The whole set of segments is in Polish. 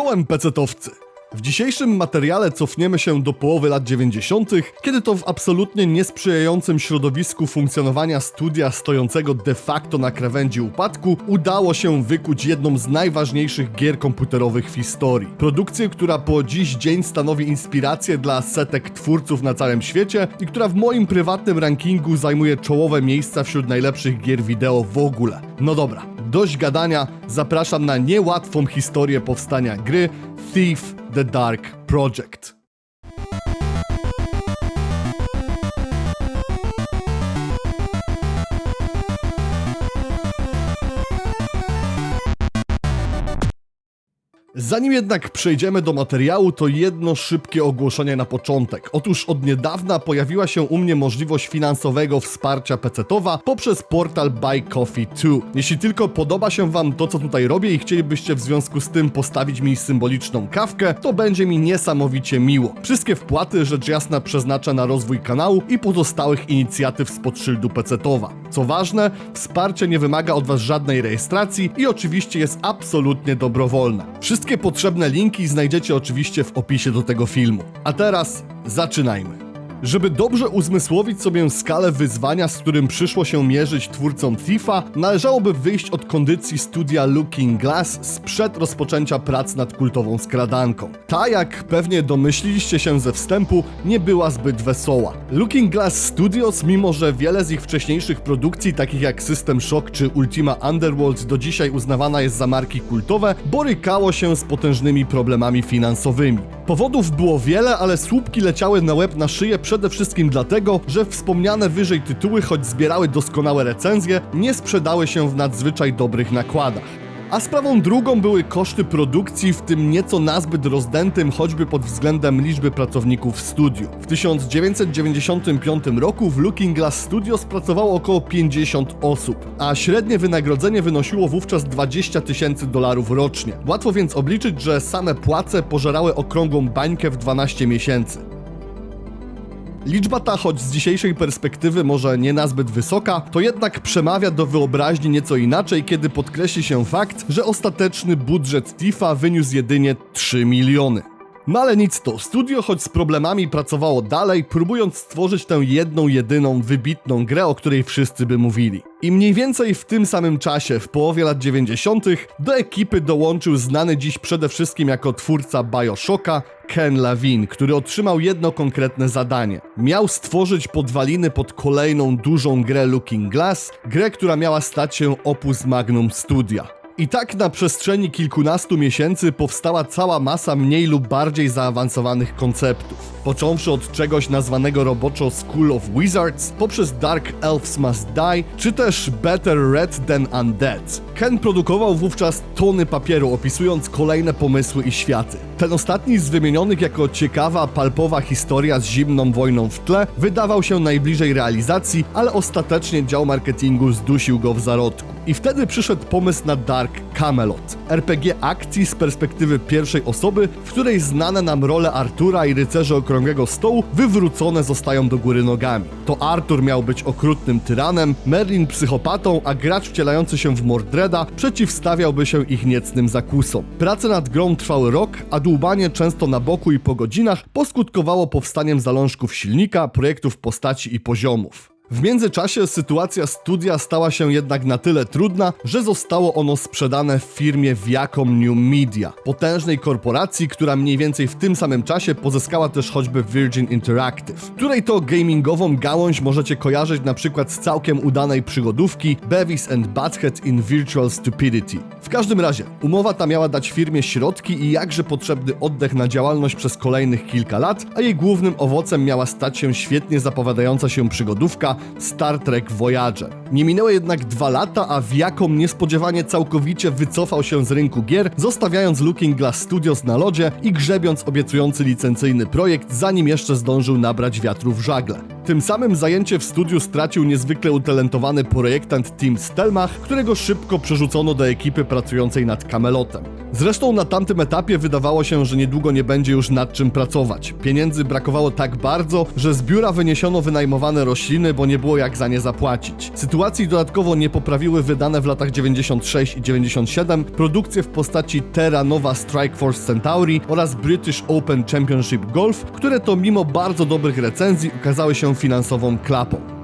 Czołem pecetowcy! W dzisiejszym materiale cofniemy się do połowy lat 90., kiedy to w absolutnie niesprzyjającym środowisku funkcjonowania studia stojącego de facto na krawędzi upadku udało się wykuć jedną z najważniejszych gier komputerowych w historii. Produkcję, która po dziś dzień stanowi inspirację dla setek twórców na całym świecie i która w moim prywatnym rankingu zajmuje czołowe miejsca wśród najlepszych gier wideo w ogóle. No dobra, dość gadania, zapraszam na niełatwą historię powstania gry Thief The Dark Project. Zanim jednak przejdziemy do materiału, to jedno szybkie ogłoszenie na początek. Otóż od niedawna pojawiła się u mnie możliwość finansowego wsparcia PC-towa poprzez portal Buy Coffee 2. Jeśli tylko podoba się Wam to, co tutaj robię i chcielibyście w związku z tym postawić mi symboliczną kawkę, to będzie mi niesamowicie miło. Wszystkie wpłaty, rzecz jasna, przeznaczę na rozwój kanału i pozostałych inicjatyw spod szyldu PC-towa. Co ważne, wsparcie nie wymaga od Was żadnej rejestracji i oczywiście jest absolutnie dobrowolne. Wszystkie potrzebne linki znajdziecie oczywiście w opisie do tego filmu. A teraz zaczynajmy. Żeby dobrze uzmysłowić sobie skalę wyzwania, z którym przyszło się mierzyć twórcom Thiefa, należałoby wyjść od kondycji studia Looking Glass sprzed rozpoczęcia prac nad kultową skradanką. Ta, jak pewnie domyśliliście się ze wstępu, nie była zbyt wesoła. Looking Glass Studios, mimo że wiele z ich wcześniejszych produkcji, takich jak System Shock czy Ultima Underworld, do dzisiaj uznawana jest za marki kultowe, borykało się z potężnymi problemami finansowymi. Powodów było wiele, ale słupki leciały na łeb na szyję przede wszystkim dlatego, że wspomniane wyżej tytuły, choć zbierały doskonałe recenzje, nie sprzedały się w nadzwyczaj dobrych nakładach. A sprawą drugą były koszty produkcji, w tym nieco nazbyt rozdętym choćby pod względem liczby pracowników w studiu. W 1995 roku w Looking Glass Studios pracowało około 50 osób, a średnie wynagrodzenie wynosiło wówczas 20 tysięcy dolarów rocznie. Łatwo więc obliczyć, że same płace pożerały okrągłą bańkę w 12 miesięcy. Liczba ta, choć z dzisiejszej perspektywy może nie nazbyt wysoka, to jednak przemawia do wyobraźni nieco inaczej, kiedy podkreśli się fakt, że ostateczny budżet Tifa wyniósł jedynie 3 miliony. No ale nic to, studio choć z problemami pracowało dalej, próbując stworzyć tę jedną, jedyną, wybitną grę, o której wszyscy by mówili. I mniej więcej w tym samym czasie, w połowie lat 90., do ekipy dołączył znany dziś przede wszystkim jako twórca Bioshocka Ken Lawin, który otrzymał jedno konkretne zadanie. Miał stworzyć podwaliny pod kolejną dużą grę Looking Glass, grę, która miała stać się opus magnum studia. I tak na przestrzeni kilkunastu miesięcy powstała cała masa mniej lub bardziej zaawansowanych konceptów. Począwszy od czegoś nazwanego roboczo School of Wizards, poprzez Dark Elves Must Die, czy też Better Red Than Undead. Ken produkował wówczas tony papieru opisując kolejne pomysły i światy. Ten ostatni z wymienionych jako ciekawa, palpowa historia z zimną wojną w tle wydawał się najbliżej realizacji, ale ostatecznie dział marketingu zdusił go w zarodku. I wtedy przyszedł pomysł na Dark Camelot. RPG akcji z perspektywy pierwszej osoby, w której znane nam role Artura i rycerze okrągłego stołu wywrócone zostają do góry nogami. To Artur miał być okrutnym tyranem, Merlin psychopatą, a gracz wcielający się w Mordreda przeciwstawiałby się ich niecnym zakusom. Prace nad grą trwały rok, a dłubanie często na boku i po godzinach poskutkowało powstaniem zalążków silnika, projektów postaci i poziomów. W międzyczasie sytuacja studia stała się jednak na tyle trudna, że zostało ono sprzedane w firmie Viacom New Media, potężnej korporacji, która mniej więcej w tym samym czasie pozyskała też choćby Virgin Interactive, której to gamingową gałąź możecie kojarzyć na przykład z całkiem udanej przygodówki Beavis and Butthead in Virtual Stupidity. W każdym razie, umowa ta miała dać firmie środki i jakże potrzebny oddech na działalność przez kolejnych kilka lat, a jej głównym owocem miała stać się świetnie zapowiadająca się przygodówka Star Trek Voyager. Nie minęły jednak dwa lata, a Viacom niespodziewanie całkowicie wycofał się z rynku gier, zostawiając Looking Glass Studios na lodzie i grzebiąc obiecujący licencyjny projekt, zanim jeszcze zdążył nabrać wiatru w żagle. Tym samym zajęcie w studiu stracił niezwykle utalentowany projektant Tim Stelmach, którego szybko przerzucono do ekipy pracującej nad Camelotem. Zresztą na tamtym etapie wydawało się, że niedługo nie będzie już nad czym pracować. Pieniędzy brakowało tak bardzo, że z biura wyniesiono wynajmowane rośliny, bo nie było jak za nie zapłacić. Sytuacji dodatkowo nie poprawiły wydane w latach 96 i 97 produkcje w postaci Terra Nova Strike Force Centauri oraz British Open Championship Golf, które to mimo bardzo dobrych recenzji ukazały się finansową klapą.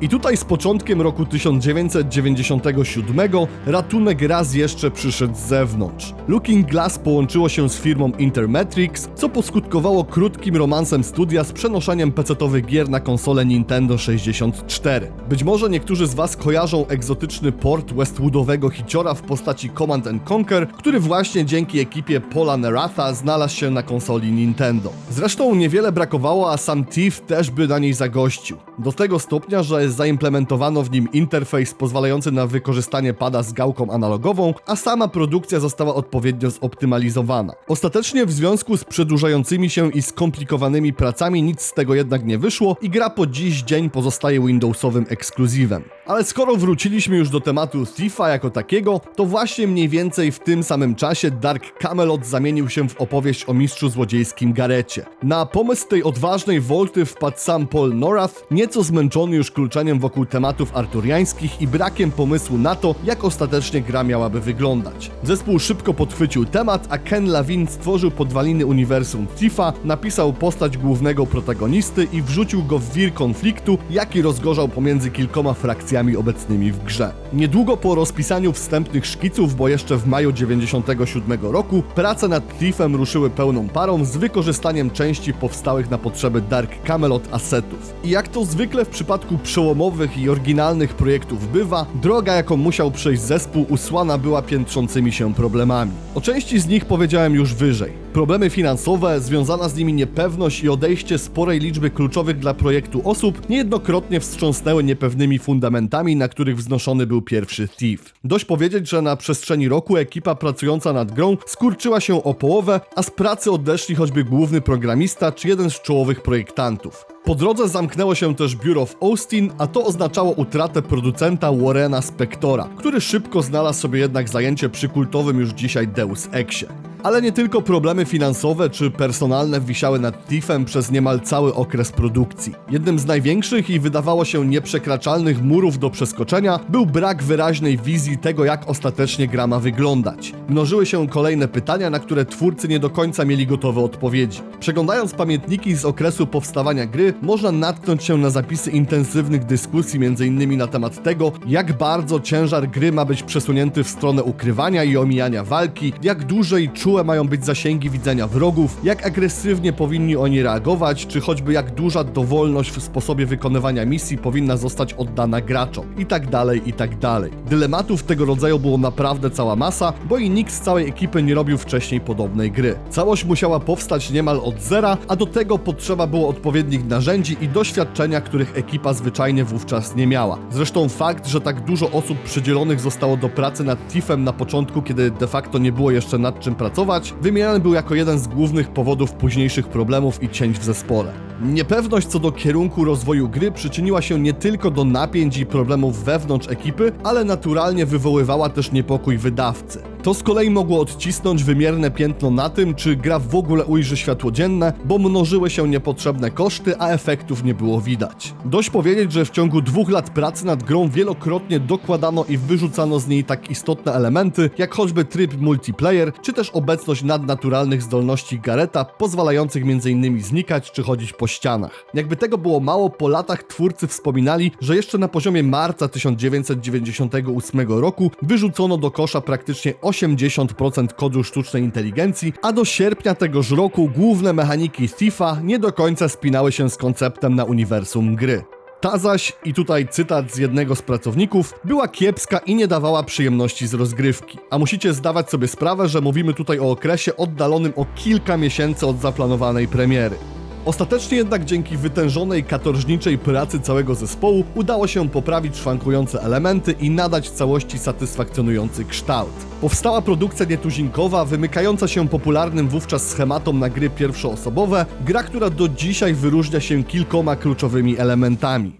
I tutaj z początkiem roku 1997 ratunek raz jeszcze przyszedł z zewnątrz. Looking Glass połączyło się z firmą Intermetrics, co poskutkowało krótkim romansem studia z przenoszeniem pecetowych gier na konsolę Nintendo 64. Być może niektórzy z Was kojarzą egzotyczny port Westwoodowego hiciora w postaci Command Conquer, który właśnie dzięki ekipie Paula Neratha znalazł się na konsoli Nintendo. Zresztą niewiele brakowało, a sam Thief też by na niej zagościł. Do tego stopnia, że zaimplementowano w nim interfejs pozwalający na wykorzystanie pada z gałką analogową, a sama produkcja została odpowiednio zoptymalizowana. Ostatecznie w związku z przedłużającymi się i skomplikowanymi pracami nic z tego jednak nie wyszło i gra po dziś dzień pozostaje Windowsowym ekskluzywem. Ale skoro wróciliśmy już do tematu Thiefa jako takiego, to właśnie mniej więcej w tym samym czasie Dark Camelot zamienił się w opowieść o mistrzu złodziejskim Garecie. Na pomysł tej odważnej wolty wpadł sam Paul Norath, nieco zmęczony już kluczeniem wokół tematów arturiańskich i brakiem pomysłu na to, jak ostatecznie gra miałaby wyglądać. Zespół szybko podchwycił temat, a Ken Lawin stworzył podwaliny uniwersum Thiefa, napisał postać głównego protagonisty i wrzucił go w wir konfliktu, jaki rozgorzał pomiędzy kilkoma frakcjami obecnymi w grze. Niedługo po rozpisaniu wstępnych szkiców, bo jeszcze w maju 97 roku, prace nad Thiefem ruszyły pełną parą z wykorzystaniem części powstałych na potrzeby Dark Camelot asetów. I jak to zwykle w przypadku przełomowych i oryginalnych projektów bywa, droga jaką musiał przejść zespół usłana była piętrzącymi się problemami. O części z nich powiedziałem już wyżej. Problemy finansowe, związana z nimi niepewność i odejście sporej liczby kluczowych dla projektu osób niejednokrotnie wstrząsnęły niepewnymi fundamentami, na których wznoszony był pierwszy Thief. Dość powiedzieć, że na przestrzeni roku ekipa pracująca nad grą skurczyła się o połowę, a z pracy odeszli choćby główny programista czy jeden z czołowych projektantów. Po drodze zamknęło się też biuro w Austin, a to oznaczało utratę producenta Warrena Spectora, który szybko znalazł sobie jednak zajęcie przy kultowym już dzisiaj Deus Exie. Ale nie tylko problemy finansowe czy personalne wisiały nad Thiefem przez niemal cały okres produkcji. Jednym z największych i wydawało się nieprzekraczalnych murów do przeskoczenia był brak wyraźnej wizji tego, jak ostatecznie gra ma wyglądać. Mnożyły się kolejne pytania, na które twórcy nie do końca mieli gotowe odpowiedzi. Przeglądając pamiętniki z okresu powstawania gry, można natknąć się na zapisy intensywnych dyskusji, m.in. na temat tego, jak bardzo ciężar gry ma być przesunięty w stronę ukrywania i omijania walki, jak duże i mają być zasięgi widzenia wrogów, jak agresywnie powinni oni reagować, czy choćby jak duża dowolność w sposobie wykonywania misji powinna zostać oddana graczom, i tak dalej, i tak dalej. Dylematów tego rodzaju było naprawdę cała masa, bo i nikt z całej ekipy nie robił wcześniej podobnej gry. Całość musiała powstać niemal od zera, a do tego potrzeba było odpowiednich narzędzi i doświadczenia, których ekipa zwyczajnie wówczas nie miała. Zresztą fakt, że tak dużo osób przydzielonych zostało do pracy nad Thiefem na początku, kiedy de facto nie było jeszcze nad czym pracować, wymieniany był jako jeden z głównych powodów późniejszych problemów i cięć w zespole. Niepewność co do kierunku rozwoju gry przyczyniła się nie tylko do napięć i problemów wewnątrz ekipy, ale naturalnie wywoływała też niepokój wydawcy. To z kolei mogło odcisnąć wymierne piętno na tym, czy gra w ogóle ujrzy światło dzienne, bo mnożyły się niepotrzebne koszty, a efektów nie było widać. Dość powiedzieć, że w ciągu dwóch lat pracy nad grą wielokrotnie dokładano i wyrzucano z niej tak istotne elementy, jak choćby tryb multiplayer, czy też obecność nadnaturalnych zdolności Gareta, pozwalających m.in. znikać czy chodzić po ścianach. Jakby tego było mało, po latach twórcy wspominali, że jeszcze na poziomie marca 1998 roku wyrzucono do kosza praktycznie 80% kodu sztucznej inteligencji, a do sierpnia tegoż roku główne mechaniki Thiefa nie do końca spinały się z konceptem na uniwersum gry. Ta zaś, i tutaj cytat z jednego z pracowników, była kiepska i nie dawała przyjemności z rozgrywki. A musicie zdawać sobie sprawę, że mówimy tutaj o okresie oddalonym o kilka miesięcy od zaplanowanej premiery. Ostatecznie jednak dzięki wytężonej katorżniczej pracy całego zespołu udało się poprawić szwankujące elementy i nadać całości satysfakcjonujący kształt. Powstała produkcja nietuzinkowa, wymykająca się popularnym wówczas schematom na gry pierwszoosobowe, gra, która do dzisiaj wyróżnia się kilkoma kluczowymi elementami.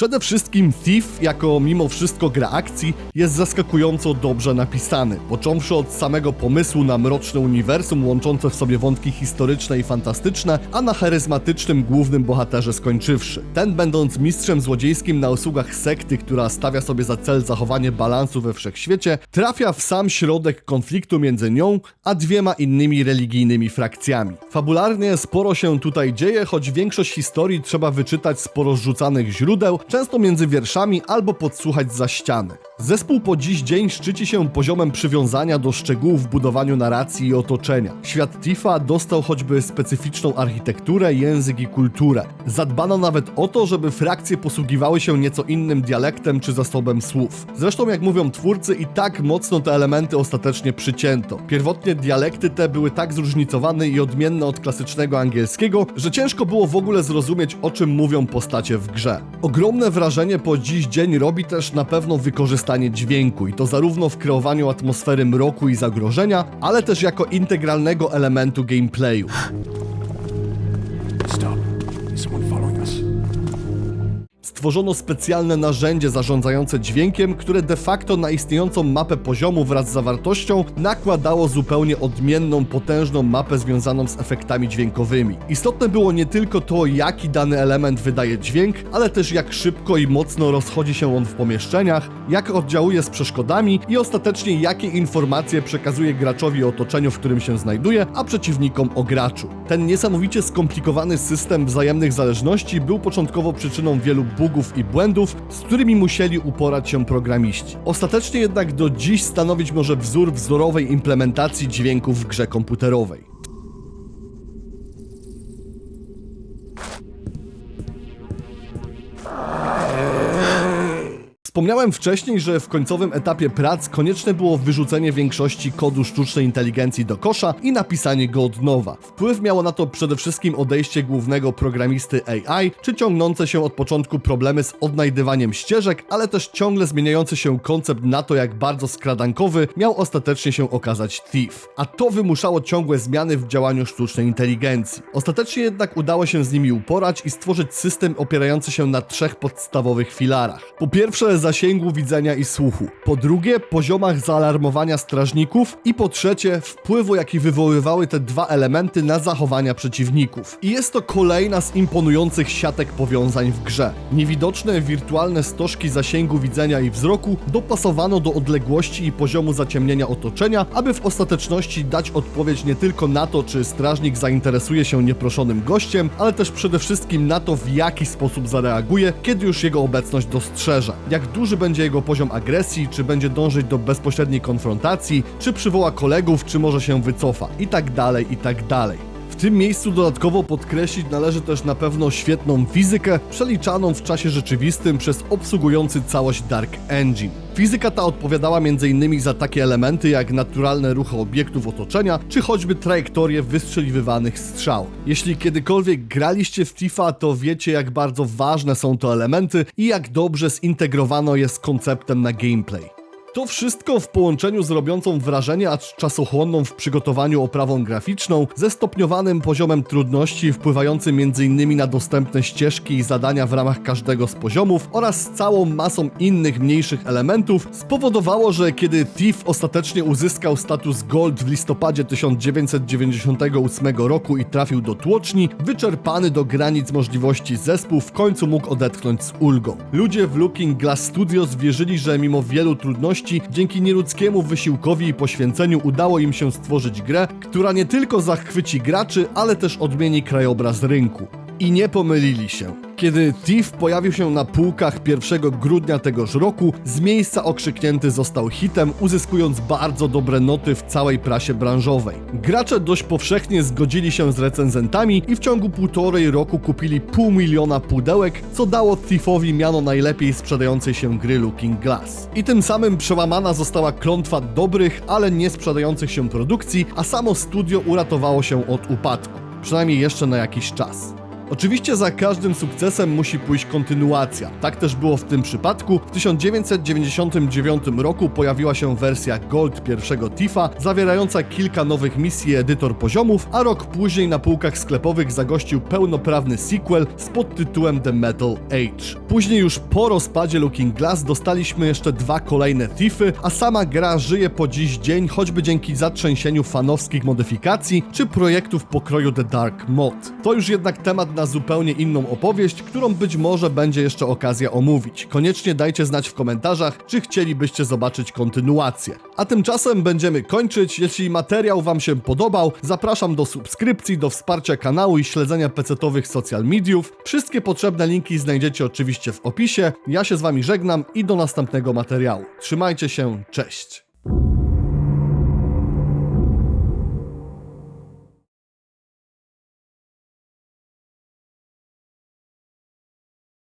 Przede wszystkim Thief, jako mimo wszystko gra akcji, jest zaskakująco dobrze napisany, począwszy od samego pomysłu na mroczne uniwersum łączące w sobie wątki historyczne i fantastyczne, a na charyzmatycznym głównym bohaterze skończywszy. Ten, będąc mistrzem złodziejskim na usługach sekty, która stawia sobie za cel zachowanie balansu we wszechświecie, trafia w sam środek konfliktu między nią a dwiema innymi religijnymi frakcjami. Fabularnie sporo się tutaj dzieje, choć większość historii trzeba wyczytać z porozrzucanych źródeł, często między wierszami albo podsłuchać za ściany. Zespół po dziś dzień szczyci się poziomem przywiązania do szczegółów w budowaniu narracji i otoczenia. Świat Tifa dostał choćby specyficzną architekturę, język i kulturę. Zadbano nawet o to, żeby frakcje posługiwały się nieco innym dialektem czy zasobem słów. Zresztą, jak mówią twórcy, i tak mocno te elementy ostatecznie przycięto. Pierwotnie dialekty te były tak zróżnicowane i odmienne od klasycznego angielskiego, że ciężko było w ogóle zrozumieć, o czym mówią postacie w grze. Ogromne wrażenie po dziś dzień robi też na pewno wykorzystanie dźwięku i to zarówno w kreowaniu atmosfery mroku i zagrożenia, ale też jako integralnego elementu gameplayu. Stworzono specjalne narzędzie zarządzające dźwiękiem, które de facto na istniejącą mapę poziomu wraz z zawartością nakładało zupełnie odmienną, potężną mapę związaną z efektami dźwiękowymi. Istotne było nie tylko to, jaki dany element wydaje dźwięk, ale też jak szybko i mocno rozchodzi się on w pomieszczeniach, jak oddziałuje z przeszkodami i ostatecznie jakie informacje przekazuje graczowi o otoczeniu, w którym się znajduje, a przeciwnikom o graczu. Ten niesamowicie skomplikowany system wzajemnych zależności był początkowo przyczyną wielu bugów i błędów, z którymi musieli uporać się programiści. Ostatecznie jednak do dziś stanowić może wzór wzorowej implementacji dźwięków w grze komputerowej. Wspomniałem wcześniej, że w końcowym etapie prac konieczne było wyrzucenie większości kodu sztucznej inteligencji do kosza i napisanie go od nowa. Wpływ miało na to przede wszystkim odejście głównego programisty AI, czy ciągnące się od początku problemy z odnajdywaniem ścieżek, ale też ciągle zmieniający się koncept na to, jak bardzo skradankowy miał ostatecznie się okazać Thief. A to wymuszało ciągłe zmiany w działaniu sztucznej inteligencji. Ostatecznie jednak udało się z nimi uporać i stworzyć system opierający się na trzech podstawowych filarach. Po pierwsze, zasięgu widzenia i słuchu. Po drugie, poziomach zaalarmowania strażników. I po trzecie, wpływu, jaki wywoływały te dwa elementy na zachowania przeciwników. I jest to kolejna z imponujących siatek powiązań w grze. Niewidoczne wirtualne stożki zasięgu widzenia i wzroku dopasowano do odległości i poziomu zaciemnienia otoczenia, aby w ostateczności dać odpowiedź nie tylko na to, czy strażnik zainteresuje się nieproszonym gościem, ale też przede wszystkim na to, w jaki sposób zareaguje, kiedy już jego obecność dostrzeże. Jak duży będzie jego poziom agresji, czy będzie dążyć do bezpośredniej konfrontacji, czy przywoła kolegów, czy może się wycofa, i tak dalej, i tak dalej. W tym miejscu dodatkowo podkreślić należy też na pewno świetną fizykę, przeliczaną w czasie rzeczywistym przez obsługujący całość Dark Engine. Fizyka ta odpowiadała m.in. za takie elementy jak naturalne ruchy obiektów otoczenia, czy choćby trajektorie wystrzeliwywanych strzał. Jeśli kiedykolwiek graliście w Tifa, to wiecie jak bardzo ważne są to elementy i jak dobrze zintegrowano je z konceptem na gameplay. To wszystko w połączeniu z robiącą wrażenie, acz czasochłonną w przygotowaniu oprawą graficzną, ze stopniowanym poziomem trudności wpływającym m.in. na dostępne ścieżki i zadania w ramach każdego z poziomów oraz całą masą innych mniejszych elementów, spowodowało, że kiedy Thief ostatecznie uzyskał status Gold w listopadzie 1998 roku i trafił do tłoczni, wyczerpany do granic możliwości zespół w końcu mógł odetchnąć z ulgą. Ludzie w Looking Glass Studios wierzyli, że mimo wielu trudności, dzięki nieludzkiemu wysiłkowi i poświęceniu udało im się stworzyć grę, która nie tylko zachwyci graczy, ale też odmieni krajobraz rynku. I nie pomylili się. Kiedy Thief pojawił się na półkach 1 grudnia tegoż roku, z miejsca okrzyknięty został hitem, uzyskując bardzo dobre noty w całej prasie branżowej. Gracze dość powszechnie zgodzili się z recenzentami i w ciągu półtorej roku kupili pół miliona pudełek, co dało Thiefowi miano najlepiej sprzedającej się gry Looking Glass. I tym samym przełamana została klątwa dobrych, ale nie sprzedających się produkcji, a samo studio uratowało się od upadku. Przynajmniej jeszcze na jakiś czas. Oczywiście za każdym sukcesem musi pójść kontynuacja. Tak też było w tym przypadku. W 1999 roku pojawiła się wersja Gold pierwszego Tifa, zawierająca kilka nowych misji edytor poziomów, a rok później na półkach sklepowych zagościł pełnoprawny sequel z podtytułem The Metal Age. Później już po rozpadzie Looking Glass dostaliśmy jeszcze dwa kolejne Tify, a sama gra żyje po dziś dzień choćby dzięki zatrzęsieniu fanowskich modyfikacji czy projektów pokroju The Dark Mod. To już jednak temat na zupełnie inną opowieść, którą być może będzie jeszcze okazja omówić. Koniecznie dajcie znać w komentarzach, czy chcielibyście zobaczyć kontynuację. A tymczasem będziemy kończyć. Jeśli materiał Wam się podobał, zapraszam do subskrypcji, do wsparcia kanału i śledzenia pecetowych social mediów. Wszystkie potrzebne linki znajdziecie oczywiście w opisie. Ja się z Wami żegnam i do następnego materiału. Trzymajcie się, cześć!